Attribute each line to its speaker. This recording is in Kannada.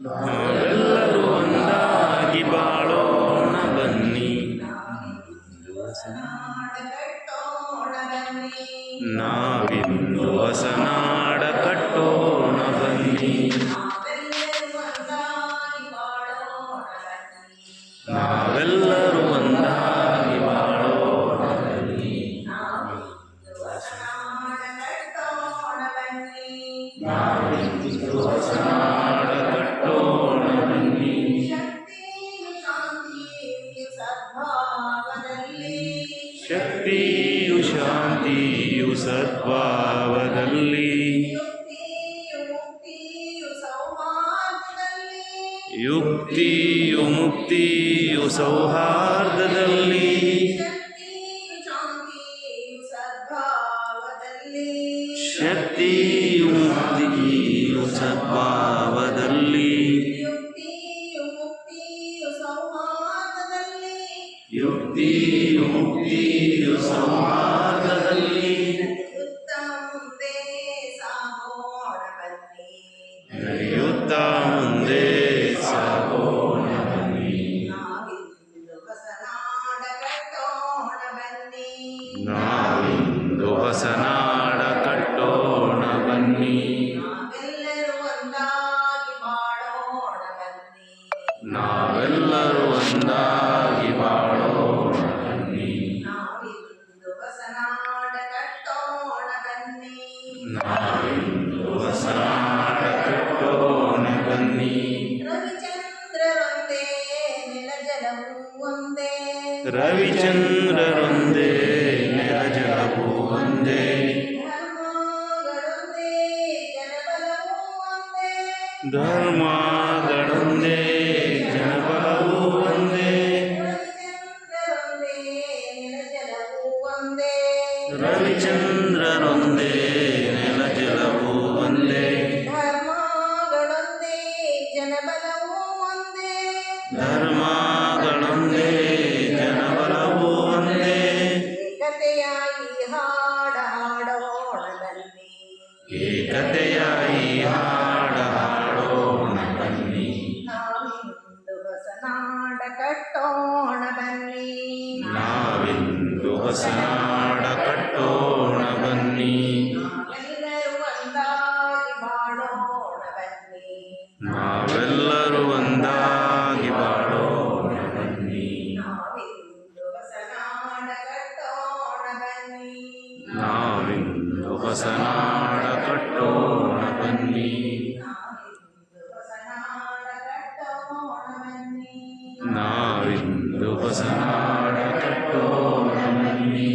Speaker 1: ನಾವೆಲ್ಲರೂ ಒಂದಾಗಿ ಬಾಳೋಣ ಬನ್ನಿ. ನಾವಿಂದು ಹೊಸನಾಡ ಕಟ್ಟೋಣ ಬನ್ನಿ. ನಾವೆಲ್ಲರೂ ಶಕ್ತಿಯು ಶಾಂತಿಯು ಸದ್ಭಾವದಲ್ಲಿ. ಯುಕ್ತಿಯು ಮುಕ್ತಿಯು ಸೌಹಾರ್ದದಲ್ಲಿ. ಶಕ್ತಿಯು ಮುಕ್ತಿಯು ಸದ್ಭಾವದಲ್ಲಿ ಯುಕ್ತಿಯು ಮುಕ್ತಿಯು ಸೌಹಾರ್ದದಲ್ಲಿ ನಡೆಯುತ್ತಾ ಮುಂದೆ ಸಾಗೋಣ ಬನ್ನಿ. ನಾವಿಂದು ಹೊಸನಾಡ ಕಟ್ಟೋಣ ಬನ್ನಿ. ನಾವೆಲ್ಲರೂ ನಾವಿಂದು ಹೊಸನಾಡ ಕಟ್ಟೋಣ ಬನ್ನಿ
Speaker 2: ರವಿಚಂದ್ರರೊಂದೇ ನೆಲಜಲವು ಒಂದೇ
Speaker 1: ರವಿಚಂದ್ರರೊಂದೇ ನೆಲ ಜಲವು ಒಂದೇ
Speaker 2: ಧರ್ಮಗಳೊಂದೇ ಜನಬಲವು ಒಂದೇ
Speaker 1: ಧರ್ಮಗಳೊಂದೇ ಜನಬಲವು ಒಂದೇ
Speaker 2: ರವಿಚಂದ್ರರೊಂದೇ ಧರ್ಮಗಳೊಂದೇ ಜನಬಲವು ಒಂದೇ ಏಕತೆಯಾಗಿ ಹಾಡ ಹಾಡೋಣ ಬನ್ನಿ
Speaker 1: ಏಕತೆಯ ಈ ಹಾಡ ಹಾಡೋಣ ಬನ್ನಿ
Speaker 2: ನಾವಿಂದು ಹೊಸ ನಾಡ ಕಟ್ಟೋಣ ಬನ್ನಿ
Speaker 1: ನಾವಿಂದು ಹೊಸನಾಡ ಕಟ್ಟೋಣ
Speaker 2: ನಾವಿಂದು
Speaker 1: ಹೊಸನಾಡ ಕಟ್ಟೋಣ ಬನ್ನಿ
Speaker 2: ನಾವಿಂದು ಹೊಸ ನಾಡ ಕಟ್ಟೋಣ ಬನ್ನಿ